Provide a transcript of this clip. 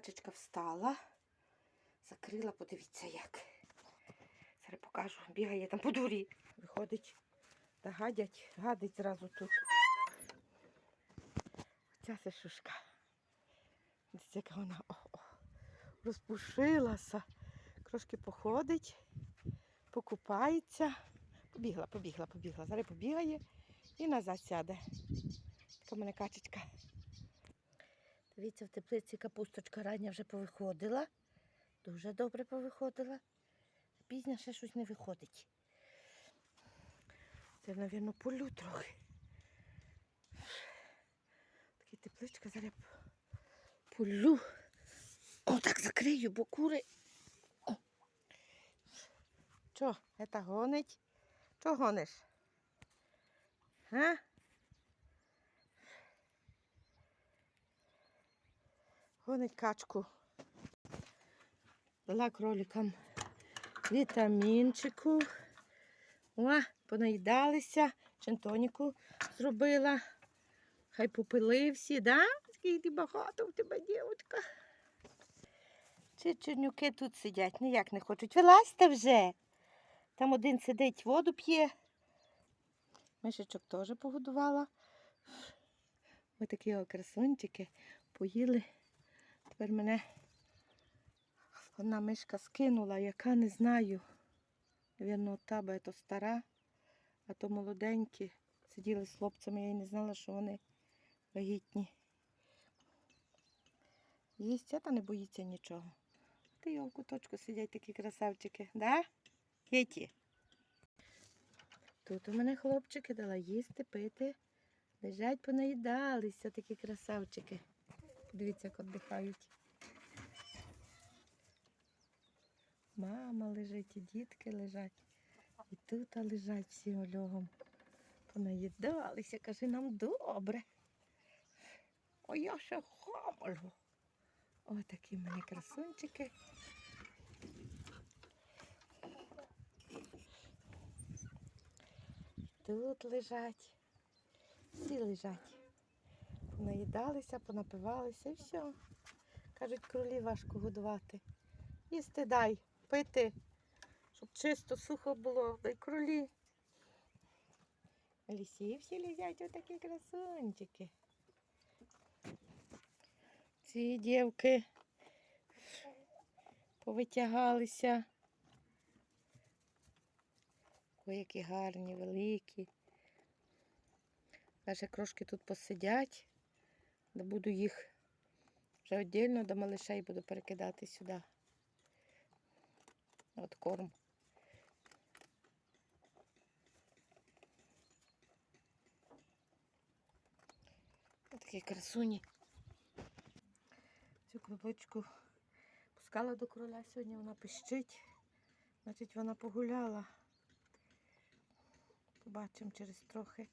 качечка встала, закрила, подивіться як. Зараз покажу, бігає там по дворі. Виходить, та гадять, гадить зразу тут. Ця сишушка. Дивіться, яка вона о, о, розпушилася. Трошки походить, покупається. Побігла, побігла, побігла. Зараз побігає і назад сяде. Така в мене качечка. Дивіться, в теплиці капусточка рання вже повиходила. Дуже добре повиходила. Пізня ще щось не виходить. Це, мабуть, полю трохи. Такі тепличка зараз полю. О, так закрию, бо кури. О. Це гонить? Чо гониш? А? Гонить качку. Дала кроликам вітамінчику. О, понаїдалися, чентоніку зробила. Хай попили всі, да? Скільки багато в тебе, дівчинка. Чи чернюки тут сидять, ніяк не хочуть. Вилазьте вже. Там один сидить, воду п'є. Мишечок теж погодувала. Ось такі красунчики поїли. Тепер мене одна мишка скинула, яка не знаю. Навірно, та, бо то стара, а то молоденькі. Сиділи з хлопцями, я й не знала, що вони вагітні. Їсть, та не боїться нічого. Ти його в куточку сидять такі красавчики, да? Кіті? Тут у мене хлопчики дала їсти, пити. Лежать, понаїдалися такі красавчики. Дивіться, як віддихають. Мама лежить, і дітки лежать. І тут лежать всі ольогом. Понаїдалися, каже, нам добре. Ой, я ще хамлю. Ось такі в мене красунчики. Тут лежать. Всі лежать. Понаїдалися, понапивалися і все. Кажуть, кролі важко годувати. Їсти дай, пити, щоб чисто сухо було, дай кролі. Лісі всі лізять отакі красунчики. Ці дівки повитягалися. Ой, які гарні, великі. Каже, крошки тут посидять, буду їх вже віддільно до малишей буду перекидати сюди. От корм. Ось такі красуні. Цю клубочку пускала до короля сьогодні, вона пищить. Значить, вона погуляла. Побачимо через трохи.